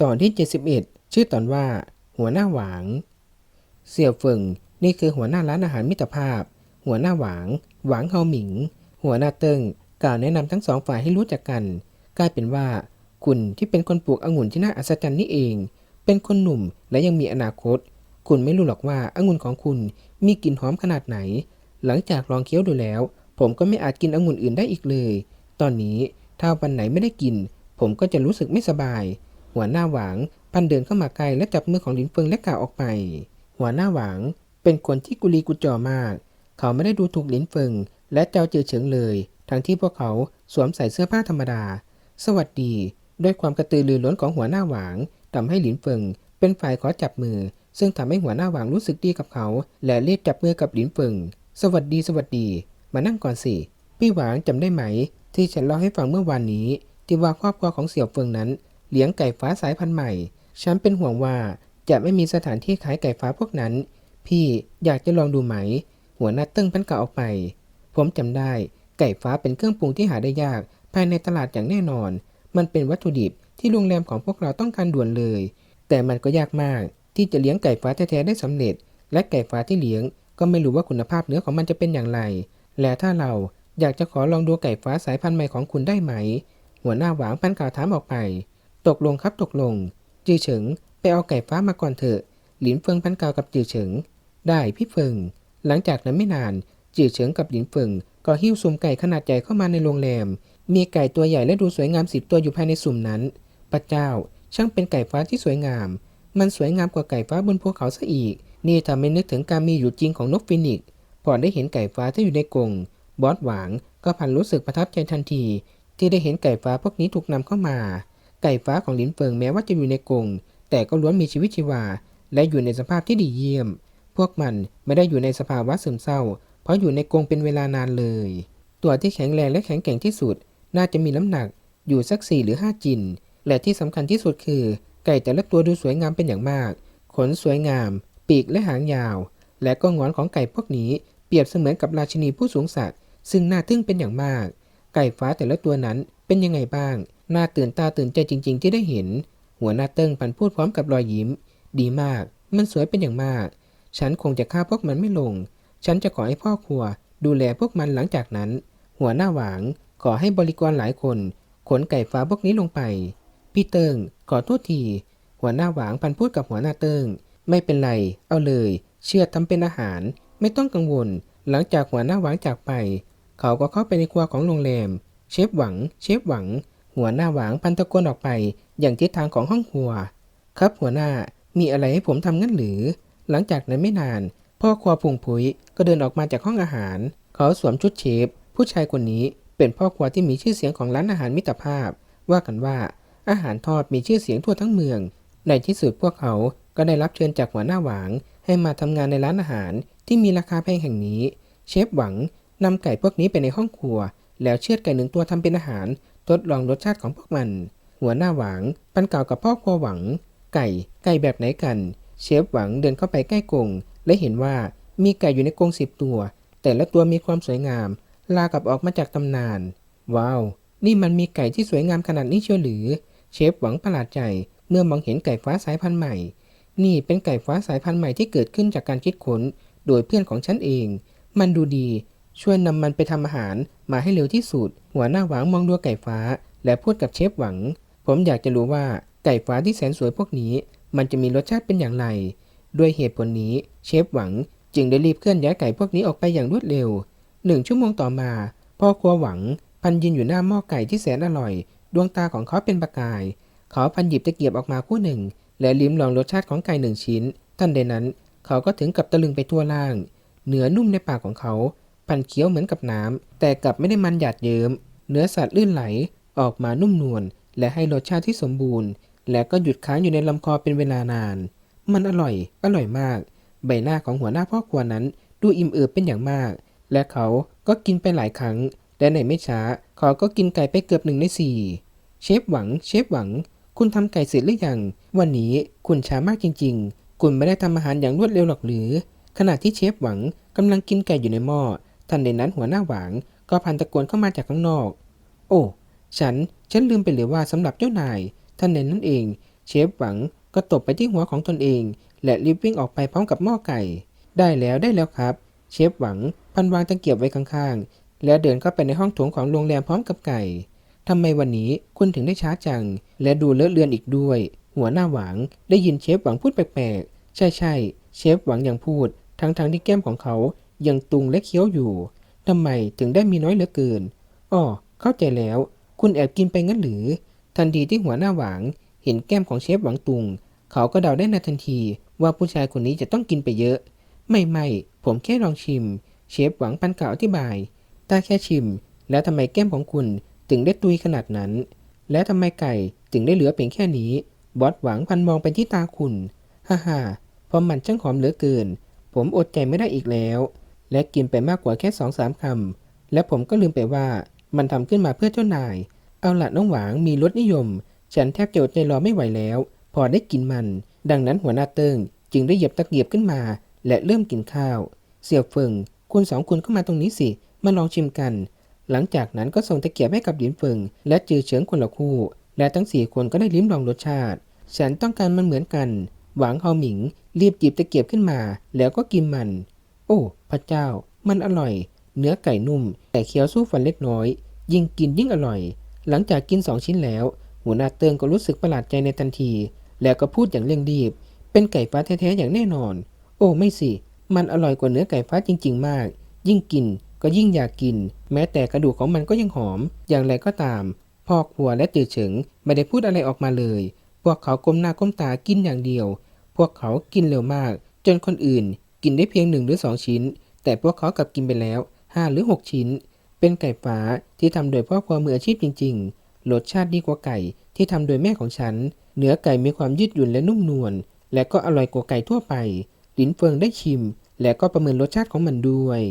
ตอนที่ 71 ชื่อตอนว่า หัวหน้าหวาง เสี่ยวเฟิงนี่คือหัวหน้าร้านอาหารมิตรภาพ หัวหน้าหวาง หวางเฮาหมิง หัวหน้าเติ้งกล่าวแนะนำทั้งสองฝ่ายให้รู้จักกัน กลายเป็นว่า คุณที่เป็นคนปลูกองุ่นที่น่าอัศจรรย์นี่เอง เป็นคนหนุ่มและยังมีอนาคต คุณไม่รู้หรอกว่าองุ่นของคุณมีกลิ่นหอมขนาดไหน หลังจากลองเคี้ยวดูแล้ว ผมก็ไม่อาจกินองุ่นอื่นได้อีกเลย ตอนนี้ถ้าวันไหนไม่ได้กิน ผมก็จะรู้สึกไม่สบาย หัวหน้าหวางพันเดินเข้ามาใกล้และจับมือของหลินเฟิงและกล่าวออกไป หัวหน้าหวางเป็นคนที่กุลีกุจอมาก เขาไม่ได้ดูถูกหลินเฟิงและเจ้าเจือเฉิงเลย ทั้งที่พวกเขาสวมใส่เสื้อผ้าธรรมดา สวัสดี ด้วยความกระตือรือร้นของหัวหน้าหวางทำให้หลินเฟิงเป็นฝ่ายขอจับมือ ซึ่งทำให้หัวหน้าหวางรู้สึกดีกับเขา และรีบจับมือกับหลินเฟิง สวัสดีสวัสดี มานั่งก่อนสิ พี่หวางจำได้ไหม ที่ฉันเล่าให้ฟังเมื่อวานนี้ ที่ว่าครอบครัวของเสี่ยวเฟิงนั้น เลี้ยงไก่ฟ้าสายพันธุ์ใหม่ ฉันเป็นห่วงว่าจะไม่มีสถานที่ขายไก่ฟ้าพวกนั้น พี่อยากจะลองดูไหม หัวหน้าติ้งพันกล่าวออกไป ผมจำได้ไก่ฟ้าเป็นเครื่องปรุงที่หาได้ยาก ภายในตลาดอย่างแน่นอน มันเป็นวัตถุดิบที่โรงแรมของพวกเราต้องการด่วนเลย แต่มันก็ยากมากที่จะเลี้ยงไก่ฟ้าแท้ๆได้สำเร็จ และไก่ฟ้าที่เลี้ยง ก็ไม่รู้ว่าคุณภาพเนื้อของมันจะเป็นอย่างไร และถ้าเราอยากจะขอลองดูไก่ฟ้าสายพันธุ์ใหม่ของคุณได้ไหม หัวหน้าหวางพันกล่าวถามออกไป ตกลงครับตกลง จือเฉิงไปเอาไก่ฟ้ามาก่อนเถอะ หลินเฟิงพันกาวกับจือเฉิง ได้พี่เฟิง หลังจากนั้นไม่นาน จือเฉิงกับหลินเฟิงก็หิ้วสุ่มไก่ขนาดใหญ่เข้ามาในโรงแรม มีไก่ตัวใหญ่และดูสวยงามสิบตัวอยู่ภายในสุ่มนั้นพระเจ้า ช่างเป็นไก่ฟ้าที่สวยงาม มันสวยงามกว่าไก่ฟ้าบนภูเขาซะอีก นี่ทำให้นึกถึงการมีอยู่จริงของนกฟินิกพอได้เห็นไก่ฟ้าที่อยู่ในกรงบอสหวางก็พันรู้สึกประทับใจทันที ที่ได้เห็นไก่ฟ้าพวกนี้ถูกนำเข้ามา ไก่ฟ้าของหลินเฟิงแม้ว่าจะอยู่ในกรงแต่ก็ล้วนมีชีวิตชีวา และอยู่ในสภาพที่ดีเยี่ยม พวกมันไม่ได้อยู่ในสภาวะซึมเศร้า เพราะอยู่ในกรงเป็นเวลานานเลย ตัวที่แข็งแรงและแข็งแกร่งที่สุด น่าจะมีน้ำหนักอยู่สักสี่หรือห้าจิน และที่สำคัญที่สุดคือ ไก่แต่ละตัวดูสวยงามเป็นอย่างมาก ขนสวยงาม ปีกและหางยาว และก็งอนของไก่พวกนี้เปรียบเสมือนกับราชินีผู้สูงศักดิ์ซึ่งน่าทึ่งเป็นอย่างมาก ไก่ฟ้าแต่ละตัวนั้นเป็นยังไงบ้าง น่าตื่นตาตื่นใจจริง ๆ ที่ได้เห็น หัวหน้าเติ้งพันพูดพร้อมกับรอยยิ้ม ดีมาก มันสวยเป็นอย่างมาก ฉันคงจะฆ่าพวกมันไม่ลง ฉันจะขอให้พ่อครัว ดูแลพวกมันหลังจากนั้น หัวหน้าหวางขอให้บริกรหลายคนขนไก่ฟ้าพวกนี้ลงไป พี่เติงขอโทษที หัวหน้าหวางพันพูดกับหัวหน้าเติงไม่เป็นไร เอาเลย เชื่อทำเป็นอาหาร ไม่ต้องกังวล หลังจากหัวหน้าหวางจากไป เขาก็เข้าไปในครัวของโรงแรม เชฟหวัง เชฟหวัง หัวหน้าหวางพันตะโกนออกไป อย่างทิศทางของห้องครัว ครับหัวหน้ามีอะไรให้ผมทำงั้นหรือ หลังจากนั้นไม่นาน พ่อครัวพุงผุยก็เดินออกมาจากห้องอาหาร เขาสวมชุดเชฟผู้ชายคนนี้เป็นพ่อครัวที่มีชื่อเสียงของร้านอาหารมิตรภาพ ว่ากันว่าอาหารทอดมีชื่อเสียงทั่วทั้งเมือง ในที่สุดพวกเขาก็ได้รับเชิญจากหัวหน้าหวาง ให้มาทำงานในร้านอาหารที่มีราคาแพงแห่งนี้ เชฟหวังนำไก่พวกนี้ไปในห้องครัว แล้วเชือดไก่หนึ่งตัวทำเป็นอาหาร ทดลองรสชาติของพวกมัน หัวหน้าหวางปันกล่าวกับพ่อครัวหวัง ไก่ ไก่แบบไหนกัน เชฟหวังเดินเข้าไปใกล้กรงและเห็นว่ามีไก่อยู่ในกรงสิบตัว แต่ละตัวมีความสวยงาม ลากับออกมาจากตำนาน ว้าว นี่มันมีไก่ที่สวยงามขนาดนี้เชียวหรือ เชฟหวังประหลาดใจเมื่อมองเห็นไก่ฟ้าสายพันธุ์ใหม่ นี่เป็นไก่ฟ้าสายพันธุ์ใหม่ที่เกิดขึ้นจากการคิดค้น โดยเพื่อนของฉันเอง มันดูดี ช่วยนำมันไปทำอาหารมาให้เร็วที่สุด หัวหน้าหวังมองดูไก่ฟ้า และพูดกับเชฟหวัง ผมอยากจะรู้ว่าไก่ฟ้าที่แสนสวยพวกนี้ มันจะมีรสชาติเป็นอย่างไร ด้วยเหตุผลนี้เชฟหวังจึงได้รีบเคลื่อนย้ายไก่พวกนี้ออกไปอย่างรวดเร็วหนึ่งชั่วโมงต่อมา พ่อครัวหวัง พันยืนอยู่หน้าหม้อไก่ที่แสนอร่อย ดวงตาของเขาเป็นประกาย เขาพันหยิบตะเกียบออกมาคู่หนึ่ง และลิ้มลองรสชาติของไก่หนึ่งชิ้น ทันใดนั้น เขาก็ถึงกับตะลึงไปทั่วล่าง เนื้อนุ่มในปากของเขา พันเคี้ยวเหมือนกับน้ำ แต่กลับไม่ได้มันหยาดเยิ้ม เนื้อสัตว์ลื่นไหล ออกมานุ่มนวล และให้รสชาติที่สมบูรณ์ และก็หยุดค้างอยู่ในลำคอเป็นเวลานาน มันอร่อย อร่อยมาก ใบหน้าของหัวหน้าพ่อครัวนั้น ดูอิ่มเอิบเป็นอย่างมาก และเขาก็กินไปหลายครั้ง และในไม่ช้า เขาก็กินไก่ไปเกือบหนึ่งในสี่เชฟหวัง เชฟหวัง คุณทำไก่เสร็จหรือยัง วันนี้คุณช้ามากจริง ๆ คุณไม่ได้ทำอาหารอย่างรวดเร็วหรอกหรือ ขณะที่เชฟหวังกำลังกินไก่อยู่ในหม้อ ทันใดนั้นหัวหน้าหวังก็พันตะโกนเข้ามาจากข้างนอก โอ้ ฉัน ฉันลืมไปเลยว่าสำหรับเจ้านายท่านในนั้นเอง เชฟหวังก็ตบไปที่หัวของตนเอง และรีบวิ่งออกไปพร้อมกับหม้อไก่ ได้แล้วได้แล้วครับ เชฟหวังพันวางตะเกียบไว้ข้างๆ แล้วเดินเข้าไปในห้องโถงของโรงแรมพร้อมกับไก่ทำไมวันนี้คุณถึงได้ช้าจัง และดูเลอะเลือนอีกด้วย หัวหน้าหวังได้ยินเชฟหวังพูดแปลกๆ ใช่ใช่เชฟหวังยังพูด ทั้งๆที่แก้มของเขา ยังตุงและเคี้ยวอยู่ทำไมถึงได้มีน้อยเหลือเกินอ้อเข้าใจแล้ว คุณแอบกินไปงั้นหรือ ทันทีที่หัวหน้าหวังเห็นแก้มของเชฟหวังตุง เขาก็เดาได้ในทันทีว่าผู้ชายคนนี้จะต้องกินไปเยอะ ไม่ไม่ผมแค่ลองชิม เชฟหวังปันกล่าวอธิบายถ้าแค่ชิม แล้วทำไมแก้มของคุณถึงได้ตุยขนาดนั้น แล้วทำไมไก่ถึงได้เหลือเพียงแค่นี้ บอสหวังพันมองไปที่ตาคุณ ฮ่าฮ่าเพราะมันช่างหอมเหลือเกิน ผมอดใจไม่ได้อีกแล้ว และกินไปมากกว่าแค่สองสามคำ และผมก็ลืมไปว่ามันทำขึ้นมาเพื่อเจ้านาย เอาละน้องหวางมีรสนิยม ฉันแทบจะอดใจรอไม่ไหวแล้ว พอได้กินมัน ดังนั้นหัวหน้าเติงจึงได้เหยียบตะเกียบขึ้นมา และเริ่มกินข้าว เสี่ยวเฟิงคุณสองคนก็มาตรงนี้สิ มาลองชิมกัน หลังจากนั้นก็ส่งตะเกียบให้กับหลินเฟิงและจือเฉิงคนละคู่ และทั้งสี่คนก็ได้ลิ้มลองรสชาติ ฉันต้องการมันเหมือนกัน หวางเฮาหมิง รีบหยิบตะเกียบขึ้นมา แล้วก็กินมัน อ้ พระเจ้า มันอร่อย เนื้อไก่นุ่ม แต่เคี้ยวสู้ฟันเล็กน้อย ยิ่งกินยิ่งอร่อย หลังจากกินสองชิ้นแล้ว หัวหน้าเติงก็รู้สึกประหลาดใจในทันที แล้วก็พูดอย่างเร่งรีบ เป็นไก่ฟ้าแท้ๆอย่างแน่นอน โอ้ไม่สิ มันอร่อยกว่าเนื้อไก่ฟ้าจริง ๆ มาก ยิ่งกินก็ยิ่งอยากกิน แม้แต่กระดูกของมันก็ยังหอม อย่างไรก็ตาม พ่อครัวและจือเฉิงไม่ได้พูดอะไรออกมาเลย พวกเขาก้มหน้าก้มตากินอย่างเดียว พวกเขากินเร็วมาก จนคนอื่น กินได้เพียงหนึ่งหรือสองชิ้น แต่พวกเขากลับกินไปแล้วห้าหรือหกชิ้น เป็นไก่ฟ้าที่ทำโดยพ่อครัวมืออาชีพจริง ๆ รสชาติดีกว่าไก่ที่ทำโดยแม่ของฉัน เนื้อไก่มีความยืดหยุ่นและนุ่มนวล และก็อร่อยกว่าไก่ทั่วไป ลินเฟิงได้ชิม และก็ประเมินรสชาติของมันด้วย